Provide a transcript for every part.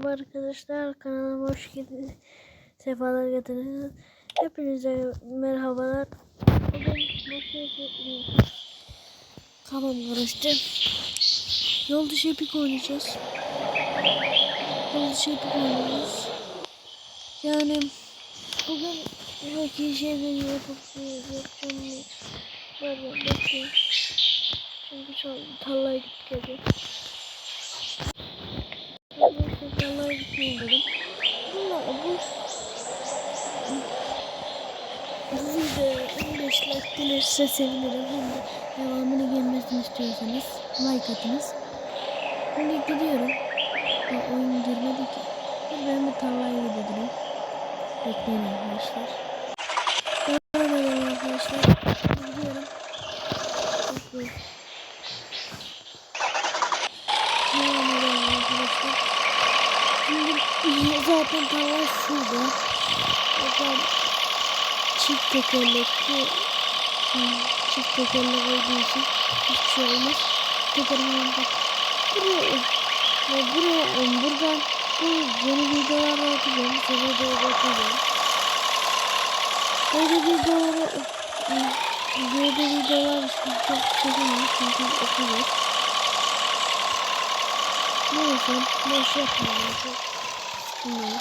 Merhaba arkadaşlar kanalıma hoş geldiniz. Sefalar getirdiniz. Hepinize merhabalar. Bugün Kafam karıştı. Yol dışı epik oynayacağız. Yol dışı epik oynayacağız. Yani bugün belki şeyleri yapıp yapacağım. Var ya bekliyorum. Çünkü şu an tarlaya gidip geliyorum. Arkadaşlar tarlaya gitmeyi dedim. Bunlar bu bu videoya 15 like gelirse sevinirim. Hem de devamını gelmesini istiyorsanız like atınız. Şimdi gidiyorum. Ya oyun girmedi ki. Ben bir tarlaya gidelim. Bekleyin arkadaşlar. Edelim arkadaşlar. Gidiyorum. Bekleyin. Devam edelim arkadaşlar. Şimdi zaten tarla şurada. Zaten çift tekerlekli çift tekerlek olduğu için hiçbir şey olmaz. Tekerleğinde buraya ve buraya buradan bu yeni videolar atacağım. Size de bakacağım. Böyle videoları böyle videolar çok çekemem çünkü okuyor. Neyse boş yapmayalım. Allah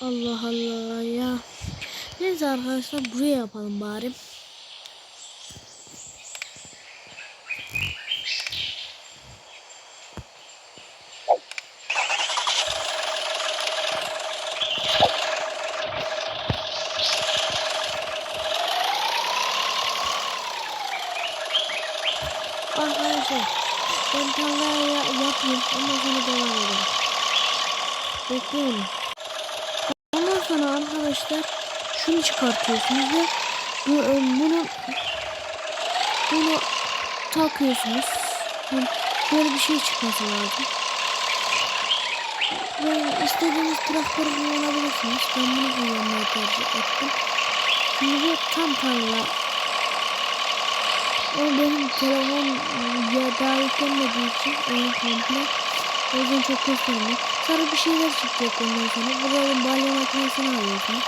Allah ya. Neyse arkadaşlar buraya yapalım bari. Arkadaşlar ben tarlaya ya- yapayım ondan sonra devam edelim. Bekleyin. Ondan sonra arkadaşlar şunu çıkartıyorsunuz ve bu, e, bunu bunu takıyorsunuz. Böyle bir şey çıkması lazım. Ve istediğiniz traktörü kullanabilirsiniz. Ben bunu kullanmayı tercih ettim. Şimdi tam tarla ama benim telefon ya daha yüklenmediği için oyun komple. O yüzden çok göstermiyor. Sonra bir şeyler çıkacak ondan sonra. Burada balya makinesini alıyorsunuz.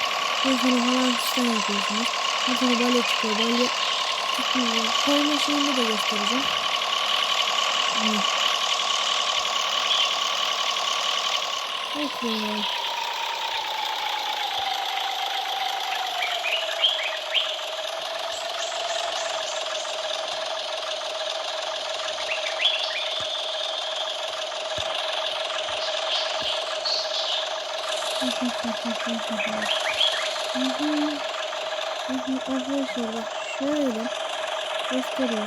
Ondan sonra falan fistan yapıyorsunuz. Ondan sonra balya çıkıyor. Balya çıkmıyor. Koyma şeyini de göstereceğim. Evet. Bekleyin. Arkadaşlar bak şöyle gösteriyor.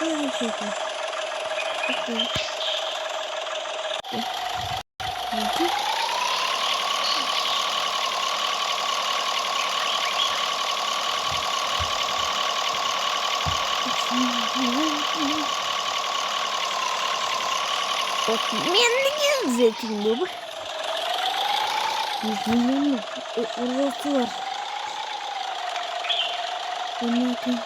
Böyle şekil. Bakın. Bakın. Bakın. Yanına gözüküyor bu. 100 milyon mu? E, orası var. Ben ne yapayım?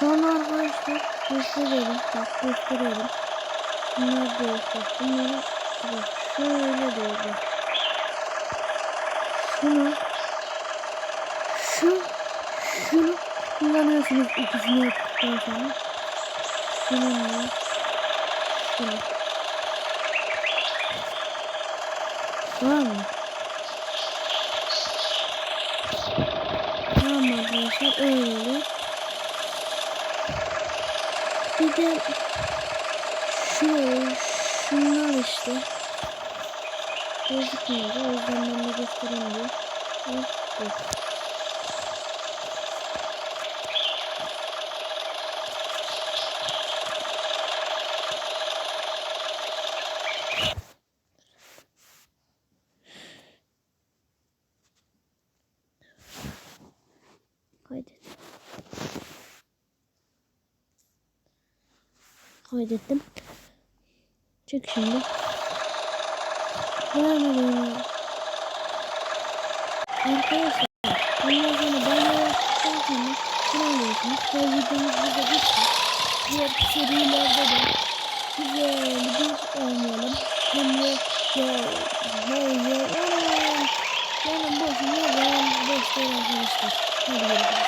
Sonra arkadaşlar gösteriyorum. Bak gösteriyorum. Bunlar da olsun. Bunları şöyle bak. Şunu şu şunu kullanıyorsunuz ikisini yaptıktan sonra. Şununla şunu. Tamam mı? Tamam arkadaşlar öyle. Bir de şunlar işte. Gözükmüyordu. O yüzden ben de göstereyim diye. Evet. evet. Kaydet. Kaydettim. Çık şimdi. Devam edelim. Arkadaşlar. Ondan sonra banyo yaptıktan sonra şunu alıyorsunuz. Ve videomuz burada bitti. Diğer serilerde de güzel bir oynayalım. Hem de ya, ya, ya, ya, yani boşuna ben boş değil arkadaşlar. Hadi görüşürüz.